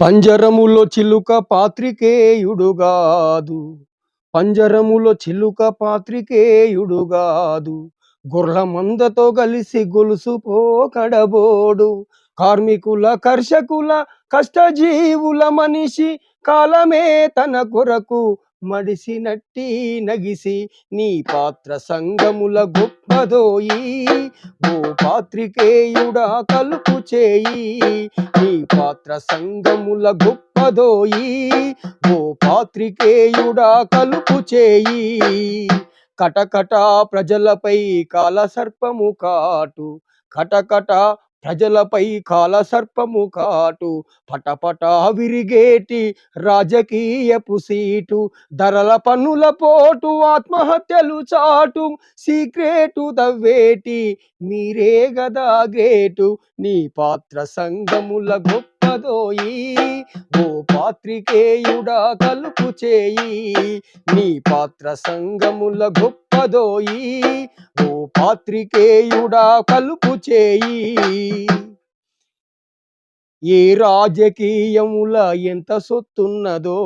పంజరములో చిలుక పాత్రికేయుడుగాదు పంజరములో చిలుక పాత్రికేయుడుగాదు గుర్రమందతో కలిసి గొలుసు పోకడబోడు. కార్మికుల కర్షకుల కష్టజీవుల మనిషి కాలమే తన కొరకు మడిసినట్టి నగిసి నీ పాత్ర సంగముల గొప్పదోయి. ఓ పాత్రికేయుడా కలుపు చేయి. నీ పాత్ర సంగముల గొప్పదోయి. ఓ పాత్రికేయుడా కలుపు చేయి. కటకట ప్రజలపై కాల సర్పము కాటు. కటకట ప్రజలపై కాల సర్పము కాటు పటపట విరిగేటి రాజకీయపు సీటు ధరల పన్నుల పోటు ఆత్మహత్యలు చాటు సీక్రెటు దవ్వేటి మీరే గదా గ్రేటు నీ పాత్ర సంగముల గొప్పదోయి ఓ పాత్రికేయుడా కలుపు చేయి. నీ పాత్ర సంగముల గొప్పదోయి. ఓ పాత్రికేయుడా కలుపు చేయి. ఏ రాజకీయముల ఎంత సొత్తున్నదో?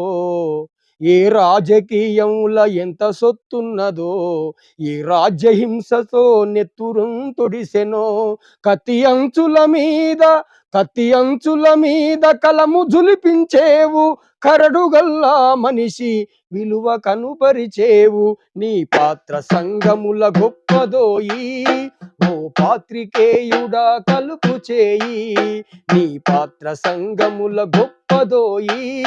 ఏ రాజకీయముల ఎంత సొత్తున్నదో? ఏ రాజ్యహింసతో నెత్తురం తొడిసెనో? కత్తి అంచుల మీద కత్తి అంచుల మీద కలము జులిపించేవు కరడుగల్లా మనిషి విలువ కనుపరిచేవు. నీ పాత్ర సంగముల గొప్పదోయి ఓ పాత్రికేయుడా కలుపు చేయి. నీ పాత్ర సంగముల గొప్పదోయి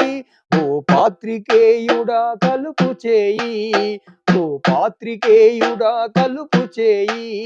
ఓ పాత్రికేయుడా కలుపు చేయి. ఓ పాత్రికేయుడా కలుపు చేయి.